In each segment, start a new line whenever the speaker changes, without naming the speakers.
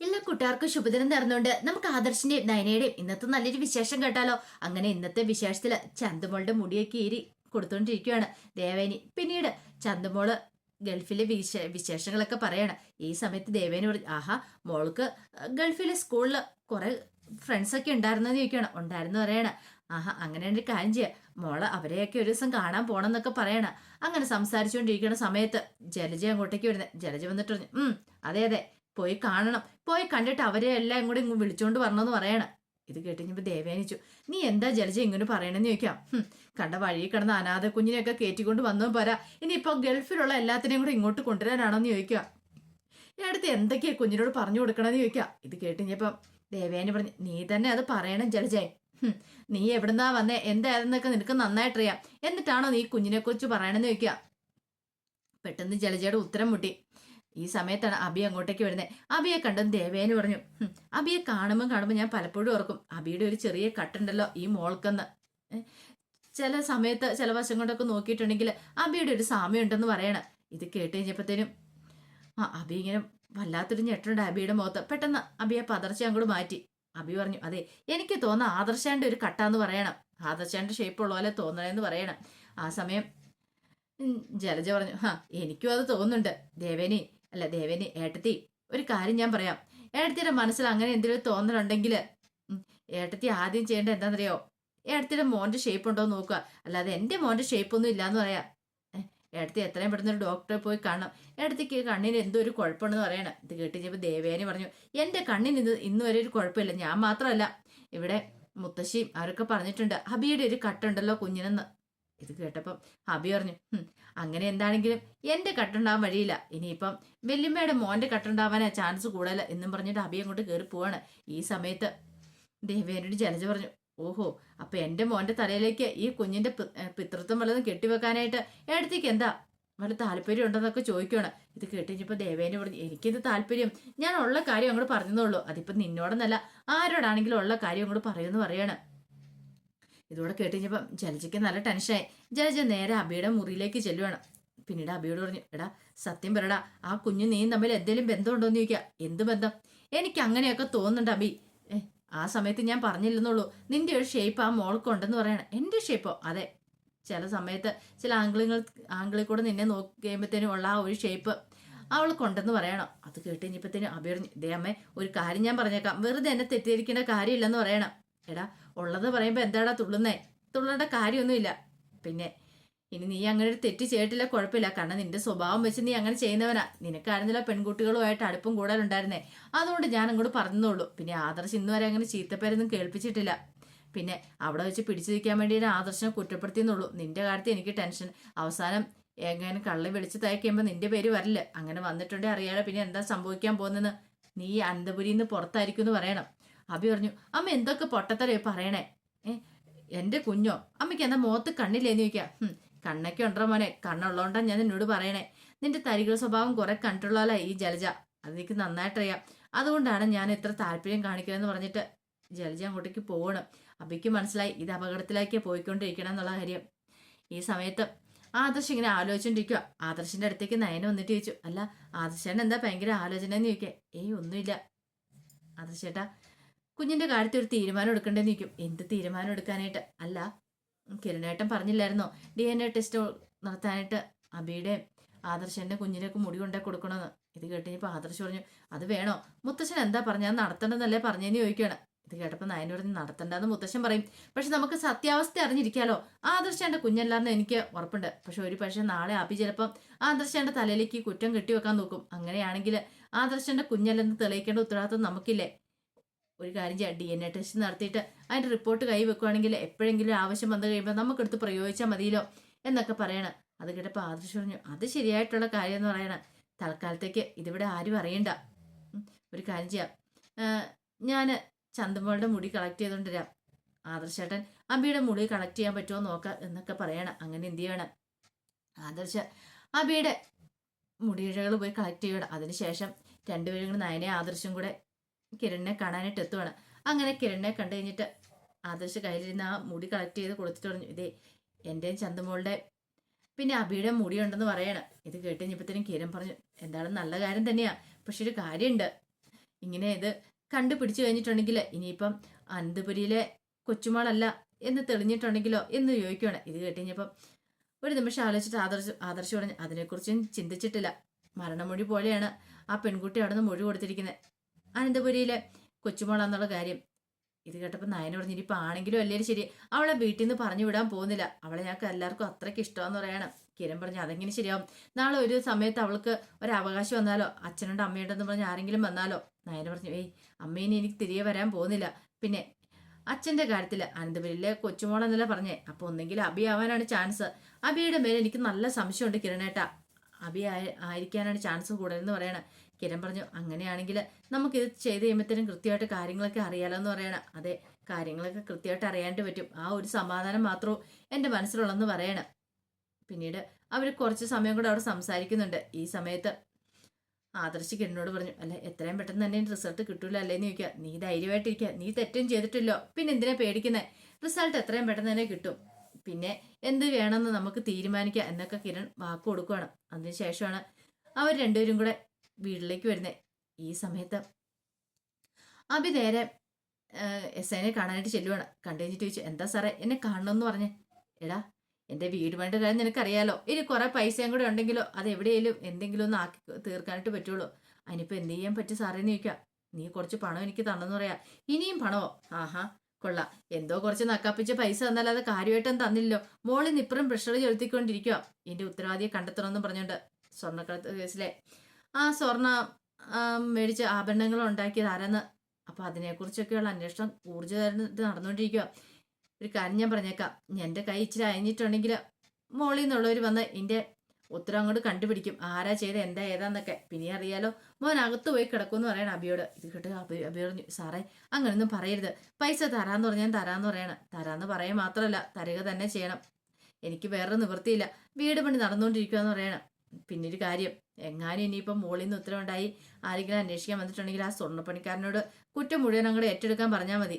എല്ലാ കൂട്ടുകാർക്കും ശുഭദിനം നേർന്നുകൊണ്ട് നമുക്ക് ആദർശിന്റെയും നയനയുടെയും ഇന്നത്തെ നല്ലൊരു വിശേഷം കേട്ടാലോ? അങ്ങനെ ഇന്നത്തെ വിശേഷത്തിൽ ചന്തുമോളുടെ മുടിയൊക്കെ ഏരി കൊടുത്തോണ്ടിരിക്കുകയാണ് ദേവേനി പിന്നീട് ചന്തുമോൾ ഗൾഫിലെ വിശേ വിശേഷങ്ങളൊക്കെ പറയണം. ഈ സമയത്ത് ദേവേനി പറഞ്ഞു ആഹാ മോൾക്ക് ഗൾഫിലെ സ്കൂളിൽ കുറെ ഫ്രണ്ട്സൊക്കെ ഉണ്ടായിരുന്നെന്ന് ചോദിക്കുകയാണ് ഉണ്ടായിരുന്നു പറയണ. ആഹാ അങ്ങനെ ഒരു കാര്യം ചെയ്യാം. മോൾ അവരെയൊക്കെ ഒരു ദിവസം കാണാൻ പോകണം എന്നൊക്കെ പറയണ. അങ്ങനെ സംസാരിച്ചുകൊണ്ടിരിക്കുന്ന സമയത്ത് ജലജ അങ്ങോട്ടേക്ക് വരുന്നത് ജലജ വന്നിട്ട് പറഞ്ഞു ഉം അതെ അതെ. പോയി കാണണം. പോയി കണ്ടിട്ട് അവരെ എല്ലാം കൂടെ ഇങ്ങ് വിളിച്ചോണ്ട് വരണമെന്ന് പറയണം. ഇത് കേട്ടുകഴിഞ്ഞപ്പോ ദേവേനിച്ചു. നീ എന്താ ജലജ ഇങ്ങനെ പറയണെന്ന് ചോദിക്കാം? കണ്ട വഴി കിടന്ന അനാഥ കുഞ്ഞിനെയൊക്കെ കയറ്റിക്കൊണ്ട് വന്നു പോരാ. ഇനിയിപ്പോ ഗൾഫിലുള്ള എല്ലാത്തിനെയും കൂടെ ഇങ്ങോട്ട് കൊണ്ടുവരാനാണോന്ന് ചോദിക്കുക. ഈ അടുത്ത് എന്തൊക്കെയാ കുഞ്ഞിനോട് പറഞ്ഞു കൊടുക്കണമെന്ന് ചോദിക്കുക? ഇത് കേട്ടിഞ്ഞപ്പം ദേവേനി പറഞ്ഞു നീ തന്നെ അത് പറയണം ജലജേ. നീ എവിടുന്നാ വന്നേ? എന്തായിരുന്നൊക്കെ നിനക്ക് നന്നായിട്ടറിയാം. എന്നിട്ടാണോ നീ കുഞ്ഞിനെ കുറിച്ച് പറയണമെന്ന് ചോദിക്കുക? പെട്ടെന്ന് ജലജയുടെ ഉത്തരം മുട്ടി. ഈ സമയത്താണ് അബി അങ്ങോട്ടേക്ക് വരുന്നത് അബിയെ കണ്ടും ദേവേന് പറഞ്ഞു "ഹും, അബിയെ കാണുമ്പോൾ കാണുമ്പോൾ ഞാൻ പലപ്പോഴും ഓർക്കും അബിയുടെ ഒരു ചെറിയ കട്ടുണ്ടല്ലോ ഈ മോൾക്കെന്ന്. ചില സമയത്ത് ചില വശം കൊണ്ടൊക്കെ നോക്കിയിട്ടുണ്ടെങ്കിൽ അബിയുടെ ഒരു സാമ്യമുണ്ടെന്ന് പറയണം. ഇത് കേട്ട് കഴിഞ്ഞപ്പോഴത്തേനും ആ അബി ഇങ്ങനെ വല്ലാത്തൊരു ഞെട്ടുണ്ട് അബിയുടെ മുഖത്ത്. പെട്ടെന്ന് അബിയെ പതർച്ച അങ്ങോട്ട് മാറ്റി. അബി പറഞ്ഞു അതെ എനിക്ക് തോന്നുന്ന ആദർശാന്റെ ഒരു കട്ടാന്ന് പറയണം. ആദർശാന്റെ ഷേപ്പ് ഉള്ള പോലെ തോന്നണെന്ന് പറയണം. ആ സമയം ജലജ പറഞ്ഞു ഹാ എനിക്കും അത് തോന്നുന്നുണ്ട്. ദേവേനി അല്ല ദേവേനി ഏട്ടത്തി ഒരു കാര്യം ഞാൻ പറയാം. ഏട്ടത്തിയുടെ മനസ്സിൽ അങ്ങനെ എന്തെങ്കിലും തോന്നലുണ്ടെങ്കിൽ ഏട്ടത്തി ആദ്യം ചെയ്യേണ്ടത് എന്താണെന്നറിയോ? ഏട്ടത്തിയുടെ മോന്റെ ഷേപ്പ് ഉണ്ടോ എന്ന് നോക്കുക. അല്ലാതെ എന്റെ മോന്റെ ഷേപ്പ് ഒന്നും ഇല്ലാന്ന് പറയാം. ഏട്ടത്തി എത്രയും പെട്ടെന്ന് ഒരു ഡോക്ടറെ പോയി കാണണം. ഏട്ടത്തിക്ക് കണ്ണിന് എന്തോ ഒരു കുഴപ്പമുണ്ടെന്ന് പറയണം. ഇത് കേട്ടിച്ചപ്പോൾ ദേവേനി പറഞ്ഞു എന്റെ കണ്ണിന് ഇത് ഇന്ന് വരെ ഒരു കുഴപ്പമില്ല. ഞാൻ മാത്രമല്ല. ഇവിടെ മുത്തശ്ശിയും അവരൊക്കെ പറഞ്ഞിട്ടുണ്ട് ഹബിയുടെ ഒരു കട്ടുണ്ടല്ലോ കുഞ്ഞിനെന്ന്. ഇത് കേട്ടപ്പം ഹബി പറഞ്ഞു അങ്ങനെ എന്താണെങ്കിലും എന്റെ കട്ടുണ്ടാവാൻ വഴിയില്ല. ഇനിയിപ്പം വെല്ലുമ്മയുടെ മോന്റെ കട്ടുണ്ടാവാനാ ചാൻസ് കൂടുതൽ എന്നും പറഞ്ഞിട്ട് ഹബി അങ്ങോട്ട് കയറി പോവാണ്. ഈ സമയത്ത് ദേവേനോട് ജലജ പറഞ്ഞു ഓഹോ അപ്പൊ എന്റെ മോന്റെ തലയിലേക്ക് ഈ ഏ, പിതൃത്വം വല്ലതും കെട്ടിവെക്കാനായിട്ട് എടുത്തേക്ക് എന്താ? വല്ല താല്പര്യം ഉണ്ടെന്നൊക്കെ ചോദിക്കുകയാണ് ഇത് കേട്ടിപ്പോ ദേവേനെ പറഞ്ഞു എനിക്കിത് താല്പര്യം? ഞാൻ ഉള്ള കാര്യം അങ്ങോട്ട് പറഞ്ഞെന്നുള്ളൂ അതിപ്പോ നിന്നോടെന്നല്ല ആരോടാണെങ്കിലും ഉള്ള കാര്യം അങ്ങോട്ട് പറയുമെന്ന് പറയാണ്. ഇതോടെ കേട്ടുകഴിഞ്ഞപ്പം ജലജയ്ക്ക് നല്ല ടെൻഷനായി ജലജ നേരെ അബിയുടെ മുറിയിലേക്ക് ചെല്ലുവാണ്. പിന്നീട് അബിയോട് പറഞ്ഞു എടാ സത്യം പറടാ ആ കുഞ്ഞു നീയും തമ്മിൽ എന്തെങ്കിലും ബന്ധമുണ്ടോ എന്ന് ചോദിക്കുക എന്ത് ബന്ധം? എനിക്ക് അങ്ങനെയൊക്കെ തോന്നുന്നുണ്ട് അബി. ആ സമയത്ത് ഞാൻ പറഞ്ഞില്ലെന്നുള്ളൂ. നിന്റെ ഒരു ഷേപ്പ് ആ മോൾക്കുണ്ടെന്ന് പറയണം. എന്റെ ഷേപ്പോ അതെ. ചില സമയത്ത് ചില ആംഗിളുകൾ ആംഗിളിൽ കൂടെ നിന്നെ നോക്കി ഉള്ള ആ ഒരു ഷേപ്പ് അവൾക്കുണ്ടെന്ന് പറയണം. അത് കേട്ട് അബി പറഞ്ഞു ദേ അമ്മേ ഒരു കാര്യം ഞാൻ പറഞ്ഞേക്കാം. വെറുതെ എന്നെ തെറ്റിദ്ധരിക്കേണ്ട കാര്യമില്ലെന്ന് പറയണം. എടാ ഉള്ളത് പറയുമ്പോൾ എന്താടാ തുള്ളുന്നേ? തുള്ളേണ്ട കാര്യമൊന്നുമില്ല. പിന്നെ ഇനി നീ അങ്ങനെ ഒരു തെറ്റ് ചെയ്തിട്ടില്ല കുഴപ്പമില്ല. കാരണം നിന്റെ സ്വഭാവം വെച്ച് നീ അങ്ങനെ ചെയ്യുന്നവനാ. നിനക്കായിരുന്നില്ല പെൺകുട്ടികളുമായിട്ട് അടുപ്പം കൂടുതലുണ്ടായിരുന്നേ അതുകൊണ്ട് ഞാൻ അങ്ങോട്ട് പറഞ്ഞതുള്ളൂ പിന്നെ ആദർശ് ഇന്ന് വരെ അങ്ങനെ ചീത്തപ്പേരൊന്നും കേൾപ്പിച്ചിട്ടില്ല. പിന്നെ അവിടെ വെച്ച് പിടിച്ചു നിൽക്കാൻ വേണ്ടി ഞാൻ ആദർശനെ കുറ്റപ്പെടുത്തിയെന്നുള്ളൂ. നിന്റെ കാര്യത്തിൽ എനിക്ക് ടെൻഷൻ. അവസാനം എങ്ങനെ കള്ളി വിളിച്ച് തയ്ക്കുമ്പോൾ നിന്റെ പേര് വരില്ല. അങ്ങനെ വന്നിട്ടുണ്ടെങ്കിൽ അറിയാതെ പിന്നെ എന്താ സംഭവിക്കാൻ പോകുന്നത് നീ അനന്തപുരിയിൽ പുറത്തായിരിക്കും എന്ന് പറയണം. അഭി പറഞ്ഞു അമ്മ എന്തൊക്കെ പൊട്ടത്തരേ പറയണേ? ഏ എന്റെ കുഞ്ഞോ അമ്മയ്ക്ക് എന്താ മുഖത്ത് കണ്ണില്ലേന്ന് ചോദിക്കാം. "ഹും, കണ്ണൊക്കെ ഉണ്ടോ മോനെ കണ്ണുള്ളതുകൊണ്ടാ ഞാൻ നിന്നോട് പറയണേ. നിന്റെ തരികൾ സ്വഭാവം കുറെ കണ്ടിട്ടുള്ളതല്ല ഈ ജലജ. അത് എനിക്ക് നന്നായിട്ടറിയാം അതുകൊണ്ടാണ് ഞാൻ ഇത്ര താല്പര്യം കാണിക്കണമെന്ന് പറഞ്ഞിട്ട് ജലജ അങ്ങോട്ടേക്ക് പോകണം അബിക്ക് മനസ്സിലായി ഇത് അപകടത്തിലേക്ക് പോയിക്കൊണ്ടിരിക്കണം എന്നുള്ള കാര്യം. ഈ സമയത്ത് ആദർശ് ഇങ്ങനെ ആലോചിച്ചോണ്ടിരിക്കുക ആദർശിന്റെ അടുത്തേക്ക് നയന വന്നിട്ട് ചോദിച്ചു അല്ല ആദർശേട്ടൻ എന്താ ഭയങ്കര ആലോചന എന്ന് ചോദിക്കുക ഏയ് ഒന്നുമില്ല. ആദർശേട്ടാ കുഞ്ഞിന്റെ കാര്യത്തിൽ ഒരു തീരുമാനം എടുക്കണ്ടെന്ന് നിൽക്കും എന്ത് തീരുമാനം എടുക്കാനായിട്ട്? അല്ല കിരണേട്ടൻ പറഞ്ഞില്ലായിരുന്നോ? ഡി എൻ എ ടെസ്റ്റ് നടത്താനായിട്ട് അബിയുടെ ആദർശന്റെ കുഞ്ഞിനൊക്കെ മുടി കൊണ്ടേ കൊടുക്കണമെന്ന്. ഇത് കേട്ടിപ്പോൾ ആദർശ് പറഞ്ഞു അത് വേണോ? മുത്തശ്ശൻ എന്താ പറഞ്ഞ? നടത്തണ്ടെന്നല്ലേ പറഞ്ഞതെന്ന് ചോദിക്കുകയാണ്. ഇത് കേട്ടപ്പോൾ നയന പറഞ്ഞ് നടത്തണ്ടെന്ന് മുത്തശ്ശൻ പറയും. പക്ഷെ നമുക്ക് സത്യാവസ്ഥ അറിഞ്ഞിരിക്കാലോ? ആദർശന്റെ കുഞ്ഞല്ലാന്ന് എനിക്ക് ഉറപ്പുണ്ട്. പക്ഷെ ഒരു പക്ഷേ നാളെ അബി ചിലപ്പം ആദർശന്റെ തലയിലേക്ക് കുറ്റം കെട്ടിവെക്കാൻ നോക്കും. അങ്ങനെയാണെങ്കിൽ ആദർശന്റെ കുഞ്ഞല്ലെന്ന് തെളിയിക്കേണ്ട ഉത്തരവാദിത്വം നമുക്കില്ലേ? ഒരു കാര്യം ചെയ്യാം. ഡി എൻ എ ടെസ്റ്റ് നടത്തിയിട്ട് അതിന്റെ റിപ്പോർട്ട് കൈ വെക്കുവാണെങ്കിൽ എപ്പോഴെങ്കിലും ആവശ്യം വന്നു കഴിയുമ്പോൾ നമുക്കെടുത്ത് പ്രയോഗിച്ചാൽ മതിയല്ലോ എന്നൊക്കെ പറയണം. അത് കേട്ടപ്പോൾ ആദർശ് പറഞ്ഞു അത് ശരിയായിട്ടുള്ള കാര്യം എന്ന് പറയണം. തൽക്കാലത്തേക്ക് ഇതിവിടെ ആരും അറിയണ്ട. ഒരു കാര്യം ചെയ്യാം. ഞാൻ ചന്തമോളുടെ മുടി കളക്ട് ചെയ്തുകൊണ്ട് വരാം. ആദർശേട്ടൻ അബിയുടെ മുടി കളക്ട് ചെയ്യാൻ പറ്റുമോ നോക്കാം എന്നൊക്കെ പറയണം. അങ്ങനെ എന്ത് ചെയ്യണം? ആദർശ അബിയുടെ മുടിയിഴകൾ പോയി കളക്ട് ചെയ്യണം. അതിനുശേഷം രണ്ടുപേരും കൂടെ നയനെ ആദർശം കൂടെ കിരണിനെ കാണാനായിട്ട് എത്തുവാണ്. അങ്ങനെ കിരണിനെ കണ്ടു കഴിഞ്ഞിട്ട് ആദർശ് കയ്യിലിരുന്ന് ആ മുടി കളക്ട് ചെയ്ത് കൊടുത്തിട്ട് പറഞ്ഞു ഇതേ എന്റെയും ചന്തമോളുടെ പിന്നെ അബിയുടെ മുടിയുണ്ടെന്ന് പറയണം. ഇത് കേട്ട് കഴിഞ്ഞപ്പോഴത്തേനും കിരൺ പറഞ്ഞു എന്താണ് നല്ല കാര്യം തന്നെയാ പക്ഷെ ഒരു കാര്യമുണ്ട്. ഇങ്ങനെ ഇത് കണ്ടുപിടിച്ചു കഴിഞ്ഞിട്ടുണ്ടെങ്കിൽ ഇനിയിപ്പം അനന്തപുരിയിലെ കൊച്ചുമോളല്ല എന്ന് തെളിഞ്ഞിട്ടുണ്ടെങ്കിലോ എന്ന് ചോദിക്കുകയാണ് ഇത് കേട്ടുകഴിഞ്ഞപ്പം ഒരു നിമിഷം ആലോചിച്ചിട്ട് ആദർശ് ആദർശ് പറഞ്ഞു അതിനെക്കുറിച്ചും ചിന്തിച്ചിട്ടില്ല. മരണമൊഴി പോലെയാണ് ആ പെൺകുട്ടി അവിടെ നിന്ന് മൊഴി കൊടുത്തിരിക്കുന്നത് അനന്തപുരിയിലെ കൊച്ചുമോളാന്നുള്ള കാര്യം. ഇത് കേട്ടപ്പോൾ നയന പറഞ്ഞു ഇനിയിപ്പോൾ ആണെങ്കിലും അല്ലേലും ശരി. അവളെ വീട്ടിൽ നിന്ന് പറഞ്ഞു വിടാൻ പോകുന്നില്ല. അവളെ ഞങ്ങൾക്ക് എല്ലാവർക്കും അത്രയ്ക്ക് ഇഷ്ടമെന്ന് പറയണം. കിരൺ പറഞ്ഞു അതെങ്ങനെ ശരിയാവും? നാളെ ഒരു സമയത്ത് അവൾക്ക് ഒരു അവകാശം വന്നാലോ? അച്ഛനുണ്ട് അമ്മയുണ്ടെന്ന് പറഞ്ഞ് ആരെങ്കിലും വന്നാലോ? നയന പറഞ്ഞു ഏയ് അമ്മേനെ എനിക്ക് തിരികെ വരാൻ പോകുന്നില്ല. പിന്നെ അച്ഛന്റെ കാര്യത്തിൽ അനന്തപുരിയിലെ കൊച്ചുമോളെന്നല്ല പറഞ്ഞേ? അപ്പോൾ ഒന്നെങ്കിൽ അബി ആവാനാണ് ചാൻസ്. അബിയുടെ മേലെ എനിക്ക് നല്ല സംശയമുണ്ട് കിരണേട്ട. അബി ആയി- ആയിരിക്കാനാണ് ചാൻസ് കൂടുതലെന്ന് പറയണ. കിരൺ പറഞ്ഞു അങ്ങനെയാണെങ്കിൽ നമുക്കിത് ചെയ്ത് കഴിയുമ്പോഴത്തേനും കൃത്യമായിട്ട് കാര്യങ്ങളൊക്കെ അറിയാലോ എന്ന് പറയണം. അതെ കാര്യങ്ങളൊക്കെ കൃത്യമായിട്ട് അറിയാണ്ട് പറ്റും. ആ ഒരു സമാധാനം മാത്രവും എന്റെ മനസ്സിലുള്ളെന്ന് പറയണം. പിന്നീട് അവർ കുറച്ച് സമയം കൂടെ അവിടെ സംസാരിക്കുന്നുണ്ട്. ഈ സമയത്ത് ആദർശ് കിരണിനോട് പറഞ്ഞു അല്ല എത്രയും പെട്ടെന്ന് തന്നെ റിസൾട്ട് കിട്ടൂല അല്ലേന്ന് ചോദിക്കുക. നീ ധൈര്യമായിട്ടിരിക്കുക. നീ തെറ്റും ചെയ്തിട്ടില്ലോ. പിന്നെ എന്തിനാ പേടിക്കുന്നത് റിസൾട്ട് എത്രയും പെട്ടെന്ന് തന്നെ കിട്ടും. പിന്നെ എന്ത് വേണമെന്ന് നമുക്ക് തീരുമാനിക്കാം എന്നൊക്കെ കിരൺ വാക്ക് കൊടുക്കുകയാണ് അതിനുശേഷമാണ് അവർ രണ്ടുപേരും കൂടെ വീട്ടിലേക്ക് വരുന്നത് ഈ സമയത്ത് അഭി നേരെ എസ് ഐനെ കാണാനായിട്ട് ചെല്ലുവാണ്. കണ്ടു കഴിഞ്ഞിട്ട് ചോദിച്ചു എന്താ സാറേ എന്നെ കാണണമെന്ന് പറഞ്ഞേ? എടാ എന്റെ വീട് വേണ്ട കാര്യം നിനക്കറിയാലോ. ഇനി കുറെ പൈസയും കൂടെ ഉണ്ടെങ്കിലോ അത് എവിടെയെങ്കിലും എന്തെങ്കിലും ഒന്ന് ആക്കി തീർക്കാനായിട്ട് പറ്റുള്ളൂ. അതിനിപ്പോൾ എന്ത് ചെയ്യാൻ പറ്റും സാറേന്ന് ചോദിക്കാം. നീ കുറച്ച് പണം എനിക്ക് തന്നെന്ന് പറയാ. ഇനിയും പണമോ ആഹാ കൊള്ളാം. എന്തോ കുറച്ച് നക്കാപ്പിച്ച പൈസ തന്നല്ലാതെ കാര്യമായിട്ടും തന്നില്ലല്ലോ. മോളിൽ നിന്ന് പ്രഷർ ചെലുത്തിക്കൊണ്ടിരിക്കുക എന്റെ ഉത്തരവാദിയെ കണ്ടെത്തണമെന്ന് പറഞ്ഞുകൊണ്ട് സ്വർണക്കടത്ത് കേസിലെ ആ സ്വർണ മേടിച്ച് ആഭരണങ്ങൾ ഉണ്ടാക്കിയത് ആരെന്ന്? അപ്പൊ അതിനെക്കുറിച്ചൊക്കെയുള്ള അന്വേഷണം ഊർജമായിട്ട് നടന്നുകൊണ്ടിരിക്കുക ഒരു കാര്യം ഞാൻ പറഞ്ഞേക്കാം. എന്റെ കൈ ഇച്ചിരി അയഞ്ഞിട്ടുണ്ടെങ്കിൽ മോളിൽ നിന്നുള്ളവർ വന്ന് എന്റെ ഉത്തരം അങ്ങോട്ട് കണ്ടുപിടിക്കും. ആരാ ചെയ്ത് എന്താ ഏതാന്നൊക്കെ. പിന്നെ അറിയാലോ മോൻ അകത്ത് പോയി കിടക്കുമെന്ന് പറയണം അബിയോട്. ഇത് കേട്ട് അബി അബി പറഞ്ഞു സാറേ അങ്ങനെയൊന്നും പറയരുത്. പൈസ തരാന്ന് പറഞ്ഞാൽ തരാന്ന് പറയണം. തരാന്ന് പറയാൻ മാത്രമല്ല തരുക തന്നെ ചെയ്യണം. എനിക്ക് വേറെ നിവൃത്തിയില്ല. വീട് പണി നടന്നുകൊണ്ടിരിക്കുകയെന്ന് പറയണം. പിന്നെ ഒരു കാര്യം എങ്ങാനും ഇനിയിപ്പം മോളിൽ നിന്ന് ഉത്തരവുണ്ടായി. ആരെങ്കിലും അന്വേഷിക്കാൻ വന്നിട്ടുണ്ടെങ്കിൽ ആ സ്വർണപ്പണിക്കാരനോട് കുറ്റം മുഴുവൻ അങ്ങോട്ട് ഏറ്റെടുക്കാൻ പറഞ്ഞാൽ മതി.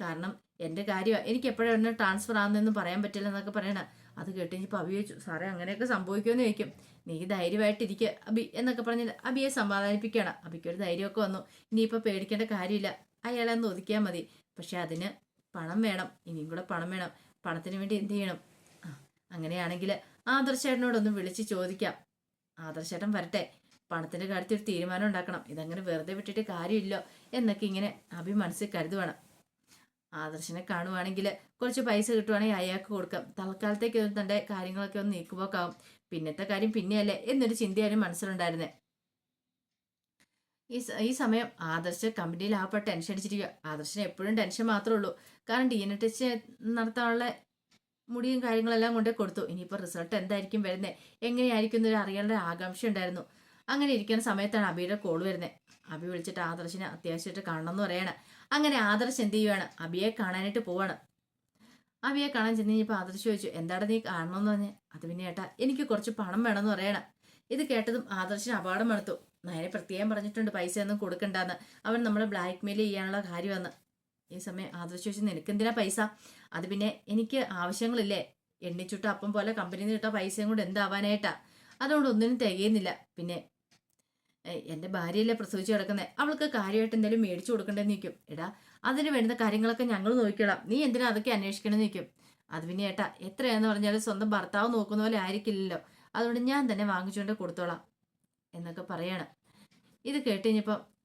കാരണം എന്റെ കാര്യം എനിക്ക് എപ്പോഴാണ് ട്രാൻസ്ഫർ ആകുന്നതെന്ന് പറയാൻ പറ്റില്ല എന്നൊക്കെ പറയണേ. അത് കേട്ട് ഇനി അബി ചോദിച്ചു സാറേ അങ്ങനെയൊക്കെ സംഭവിക്കുമെന്ന് ചോദിക്കും. നീ ധൈര്യമായിട്ടിരിക്കുക അബി എന്നൊക്കെ പറഞ്ഞ് അബിയെ സമാധാനിപ്പിക്കണം അബിക്കൊരു ധൈര്യമൊക്കെ വന്നു. ഇനിയിപ്പോൾ പേടിക്കേണ്ട കാര്യമില്ല. അയാളെ ഒന്ന് ഒതുക്കിയാൽ മതി. പക്ഷെ അതിന് പണം വേണം. ഇനിയും കൂടെ പണം വേണം. പണത്തിന് വേണ്ടി എന്ത് ചെയ്യണം? അങ്ങനെയാണെങ്കിൽ ആദർശേട്ടനോടൊന്ന് വിളിച്ച് ചോദിക്കാം. ആദർശേട്ടൻ വരട്ടെ. പണത്തിന്റെ കാര്യത്തിൽ ഒരു തീരുമാനം ഉണ്ടാക്കണം. ഇതങ്ങനെ വെറുതെ വിട്ടിട്ട് കാര്യമില്ല എന്നൊക്കെ ഇങ്ങനെ അഭി മനസ്സിൽ കരുതുവാണ്. ആദർശനെ കാണുവാണെങ്കിൽ കുറച്ച് പൈസ കിട്ടുവാണെങ്കിൽ അയാൾക്ക് കൊടുക്കാം. തൽക്കാലത്തേക്ക് തന്റെ കാര്യങ്ങളൊക്കെ ഒന്ന് നീക്കുപോക്കാവും. പിന്നത്തെ കാര്യം പിന്നെയല്ലേ എന്നൊരു ചിന്തയാണ് മനസ്സിലുണ്ടായിരുന്നേ. ഈ ഈ സമയം ആദർശ് കമ്പനിയിൽ ആ ടെൻഷൻ അടിച്ചിരിക്കുക ആദർശന് എപ്പോഴും ടെൻഷൻ മാത്രമേ ഉള്ളൂ. കാരണം ഡി എൻ ടെസ്റ്റ് നടത്താനുള്ള മുടിയും കാര്യങ്ങളെല്ലാം കൊണ്ടേ കൊടുത്തു. ഇനിയിപ്പോൾ റിസൾട്ട് എന്തായിരിക്കും വരുന്നത് എങ്ങനെയായിരിക്കും എന്നൊരു അറിയാനുള്ള ആകാംക്ഷ ഉണ്ടായിരുന്നു. അങ്ങനെ ഇരിക്കുന്ന സമയത്താണ് അബിയുടെ കോൾ വരുന്നത് അബി വിളിച്ചിട്ട് ആദർശിനെ അത്യാവശ്യമായിട്ട് കാണണം എന്ന് പറയണം. അങ്ങനെ ആദർശ് എന്ത് ചെയ്യുവാണ്? അബിയെ കാണാനായിട്ട് പോവാണ്. അബിയെ കാണാൻ ചെന്ന് കഴിഞ്ഞപ്പോൾ ആദർശ് ചോദിച്ചു എന്താണ് നീ കാണണമെന്ന് പറഞ്ഞ്? അത് പിന്നെ ഏട്ടാ എനിക്ക് കുറച്ച് പണം വേണമെന്ന് പറയണം. ഇത് കേട്ടതും ആദർശിന് അപകടം എടുത്തു നേരെ പ്രത്യേകം പറഞ്ഞിട്ടുണ്ട് പൈസ ഒന്നും കൊടുക്കണ്ടെന്ന്. അവൻ നമ്മളെ ബ്ലാക്ക് മെയിൽ ചെയ്യാനുള്ള കാര്യമെന്ന്. ഈ സമയം ആദർശ് ചോദിച്ചു നിനക്കെന്തിനാ പൈസ? അത് പിന്നെ എനിക്ക് ആവശ്യങ്ങളില്ലേ. എണ്ണിച്ചുട്ട അപ്പം പോലെ കമ്പനിയിൽ നിന്ന് കിട്ടാ പൈസയും കൊണ്ട് എന്താവാനായിട്ടാ? അതുകൊണ്ട് ഒന്നിനും തികയുന്നില്ല. പിന്നെ എന്റെ ഭാര്യയല്ലേ പ്രസവിച്ച് കിടക്കുന്നത് അവൾക്ക് കാര്യമായിട്ട് എന്തെങ്കിലും മേടിച്ചു കൊടുക്കണ്ടെന്ന് നിൽക്കും എടാ അതിന് വേണ്ട കാര്യങ്ങളൊക്കെ ഞങ്ങൾ നോക്കിക്കോളാം. നീ എന്തിനാ അതൊക്കെ അന്വേഷിക്കണമെന്ന് നിൽക്കും അത് പിന്നെ ഏട്ടാ എത്രയാന്ന് പറഞ്ഞാലും സ്വന്തം ഭർത്താവ് നോക്കുന്ന പോലെ ആയിരിക്കില്ലല്ലോ. അതുകൊണ്ട് ഞാൻ തന്നെ വാങ്ങിച്ചുകൊണ്ട് കൊടുത്തോളാം. എന്നൊക്കെ പറയണം. ഇത് കേട്ട്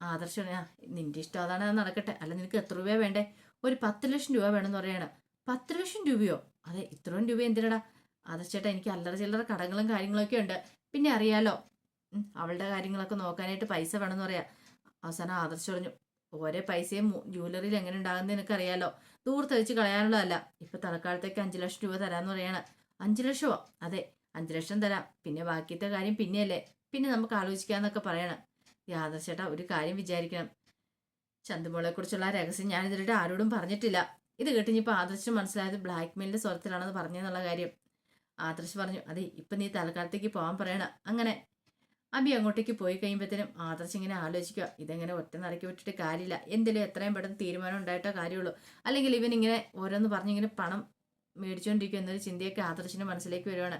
ആദർശം നിന്റെ ഇഷ്ടം അതാണ് അത് നടക്കട്ടെ. അല്ല നിനക്ക് എത്ര രൂപയാണ് വേണ്ടേ? ഒരു പത്ത് ലക്ഷം രൂപ വേണമെന്ന് പറയണം. പത്ത് ലക്ഷം രൂപയോ? അതെ ഇത്രയും രൂപ എന്തിനടാ? ആദർശേട്ടാ എനിക്ക് അല്ലറ ചില്ലറ കടങ്ങളും കാര്യങ്ങളൊക്കെ ഉണ്ട്. പിന്നെ അറിയാലോ അവളുടെ കാര്യങ്ങളൊക്കെ നോക്കാനായിട്ട് പൈസ വേണമെന്ന് പറയാം. അവസാനം ആദർശ് പറഞ്ഞു ഓരോ പൈസയും ജ്വല്ലറിയിൽ എങ്ങനെ ഉണ്ടാകുന്നത് എനിക്കറിയാലോ വെച്ച് കളയാനുള്ളതല്ല. ഇപ്പൊ തൽക്കാലത്തേക്ക് അഞ്ചു ലക്ഷം രൂപ തരാന്ന് പറയാണ്. അഞ്ചു ലക്ഷമോ? അതെ അഞ്ചു ലക്ഷം തരാം. പിന്നെ ബാക്കിയത്തെ കാര്യം പിന്നെയല്ലേ. പിന്നെ നമുക്ക് ആലോചിക്കാന്നൊക്കെ പറയണം. ഈ ചേട്ടാ ഒരു കാര്യം വിചാരിക്കണം. ചന്തുമോളെ കുറിച്ചുള്ള രഹസ്യം ഞാൻ ഇതിലിട്ട് ആരോടും പറഞ്ഞിട്ടില്ല. ഇത് കേട്ട് ഇനിയിപ്പോൾ ആദർശം മനസ്സിലായത് ബ്ലാക്ക് മെയിലിന്റെ സ്വരത്തിലാണെന്ന് പറഞ്ഞെന്നുള്ള കാര്യം. ആദർശ് പറഞ്ഞു അതെ ഇപ്പൊ നീ തൽക്കാലത്തേക്ക് പോകാൻ പറയണ. അങ്ങനെ അബി അങ്ങോട്ടേക്ക് പോയി കഴിയുമ്പോഴത്തേനും ആദർശ് ഇങ്ങനെ ആലോചിക്കുക ഇതെങ്ങനെ ഒറ്റ നടക്കി വിട്ടിട്ട് കാര്യമില്ല. എന്തെങ്കിലും എത്രയും പെട്ടെന്ന് തീരുമാനം ഉണ്ടായിട്ടോ കാര്യമുള്ളൂ. അല്ലെങ്കിൽ ഇവൻ ഇങ്ങനെ ഓരോന്ന് പറഞ്ഞിങ്ങനെ പണം മേടിച്ചുകൊണ്ടിരിക്കും എന്നൊരു ചിന്തയൊക്കെ ആദർശിന്റെ മനസ്സിലേക്ക് വരുവാണ്.